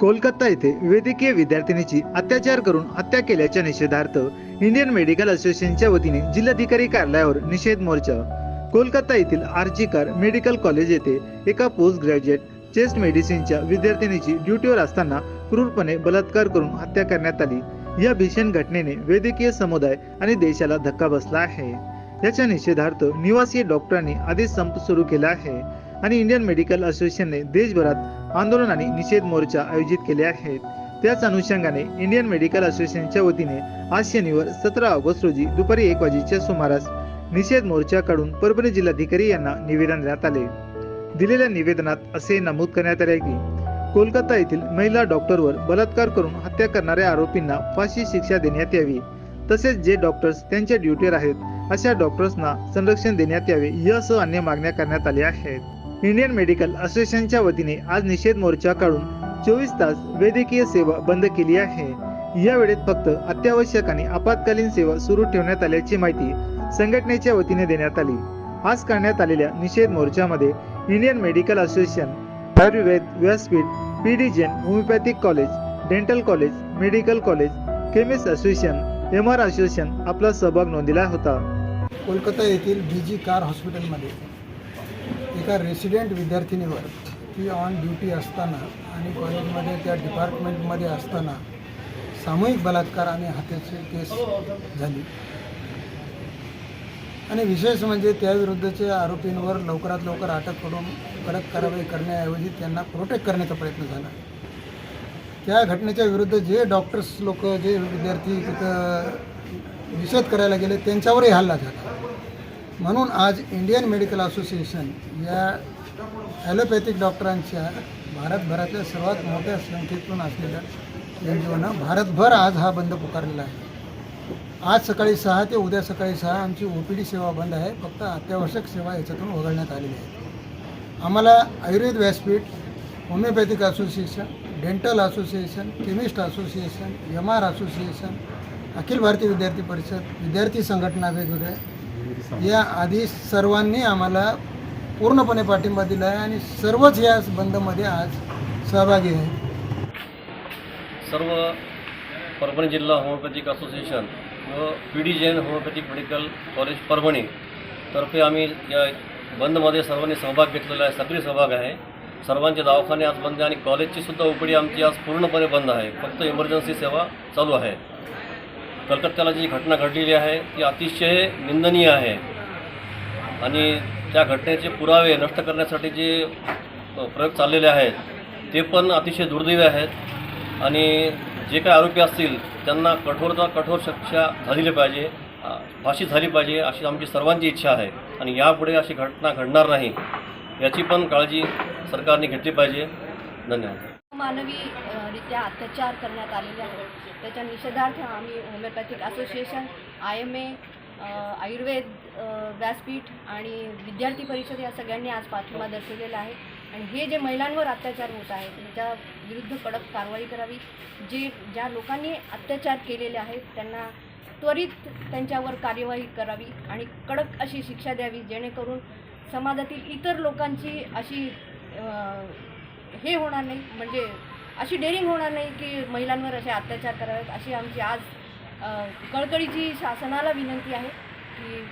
कोलकाता येथे वैद्यकीय विद्यार्थिनीची अत्याचार करून हत्या केल्याच्या निषेधार्थ इंडियन मेडिकल असोसिएशनच्या वतीने जिल्हाधिकारी कार्यालयावर निषेध मोर्चा. कोलकाता येथील आर्जीकार मेडिकल कॉलेज येथे एका पोस्ट ग्रॅज्युएट चेस्ट मेडिसिनच्या विद्यार्थिनीची ड्युटीवर असताना क्रूरपणे बलात्कार करून हत्या करण्यात आली. या भीषण घटनेने वैद्यकीय समुदाय आणि देशाला धक्का बसला आहे. याच्या निषेधार्थ निवासी डॉक्टरांनी आधीच संप सुरू केला आहे आणि इंडियन मेडिकल असोसिएशनने देशभरात आंदोलनाने निषेध मोर्चा आयोजित केले आहेत. त्याच अनुषंगाने इंडियन मेडिकल असोसिएशनच्या वतीने आज शनिवार सतरा ऑगस्ट रोजी दुपारी एक वाजेच्या सुमारास निषेध मोर्चा काढून परभणी जिल्हाधिकारी यांना निवेदन देण्यात आले. दिलेल्या निवेदनात असे नमूद करण्यात आले की कोलकाता येथील महिला डॉक्टरवर बलात्कार करून हत्या करणाऱ्या आरोपींना फाशी शिक्षा देण्यात यावी. तसेच जे डॉक्टर्स त्यांच्या ड्युटीवर आहेत अशा डॉक्टर्सना संरक्षण देण्यात यावे यासह अन्य मागण्या करण्यात आल्या आहेत. इंडियन मेडिकल असोसिएशनच्या वतीने आज निषेध मोर्चा काढून चोवीस तास वैद्यकीय सेवा बंद केली आहे. या वेळेत फक्त अत्यावश्यक आणि आपत्कालीन सेवा सुरू ठेवण्यात आल्याची माहिती संघटनेच्या वतीने देण्यात आली. आज करण्यात आलेल्या निषेध मोर्चामध्ये Indian medical association Ayurved Vyaspeeth P homeopathic college dental college medical college chemist association M R association आपला सहभाग नोंदला होता. कोलकाता येथील बी जी कार हॉस्पिटलमध्ये एका रेसिडेंट विद्यार्थिनीवर ती ऑन ड्युटी असताना आणि कॉलेजमध्ये त्या डिपार्टमेंटमध्ये असताना सामूहिक बलात्कार आणि हत्येची केस झाली. आणि विशेष म्हणजे त्याविरुद्धच्या आरोपींवर लवकरात लवकर अटक करून कडक कारवाई करण्याऐवजी त्यांना प्रोटेक्ट करण्याचा प्रयत्न झाला. त्या घटनेच्या विरुद्ध जे डॉक्टर्स लोक जे विद्यार्थी तिथं निषेध करायला गेले त्यांच्यावरही हल्ला झाला. म्हणून आज इंडियन मेडिकल असोसिएशन या ॲलोपॅथिक डॉक्टरांच्या भारतभरातल्या सर्वात मोठ्या संख्येतून असलेल्या एन जी ओनं भारतभर आज हा बंद पुकारलेला आहे. आज सकाळी सहा ते उद्या सकाळी सहा आमची ओ पी डी सेवा बंद आहे. फक्त अत्यावश्यक सेवा याच्यातून वगळण्यात आलेली आहे. आम्हाला Ayurved Vyaspeeth homeopathic association dental association chemist association M R association Akhil Bharatiya Vidyarthi Parishad विद्यार्थी संघटना वेगवेगळ्या या आधी सर्वांनी आम्हाला पूर्णपणे पाठिंबा दिला आहे आणि सर्वच या बंदमध्ये आज सहभागी आहेत. सर्व परभणी जिल्हा होमिओपॅथिक असोसिएशन व P D Jain homeopathic medical college Parbhani तर्फे आम्ही या बंदमध्ये सर्वांनी सहभाग घेतलेला आहे सक्रिय सहभाग आहे. सर्वांचे दवाखाने आज बंद आहे आणि कॉलेजची सुद्धा उपडी आमची आज पूर्णपणे बंद आहे. फक्त इमर्जन्सी सेवा चालू आहे. कलकत्त्याला जी घटना घडलेली आहे ती अतिशय निंदनीय आहे. आणि त्या घटनेचे पुरावे नष्ट करण्यासाठी जे प्रयोग चाललेले आहेत ते पण अतिशय दुर्दैवी आहेत. आणि जे काही आरोपी असतील त्यांना कठोरता कठोर शिक्षा झालेली पाहिजे फाशी झाली पाहिजे अशी आमची सर्वांची इच्छा आहे. आणि यापुढे अशी घटना घडणार नाही याची पण काळजी सरकारने घेतली पाहिजे. धन्यवाद. अमानवीरित्या अत्याचार करण्यात आलेले आहेत. त्याच्या निषेधार्थ आम्ही homeopathic association I M A Ayurved Vyaspeeth आणि विद्यार्थी परिषद या सगळ्यांनी आज पाठिंबा दर्शवलेला आहे. आणि हे जे महिलांवर अत्याचार होत आहेत त्यांच्या विरुद्ध कडक कारवाई करावी. जे ज्या लोकांनी अत्याचार केलेले आहेत त्यांना त्वरित त्यांच्यावर कार्यवाही करावी आणि कडक अशी शिक्षा द्यावी जेणेकरून समाजातील इतर लोकांची अशी हे होणार नाही. म्हणजे अशी डेअरिंग होणार नाही की महिलांवर असे अत्याचार करावेत. अशी आमची आज कळकळीची शासनाला विनंती आहे की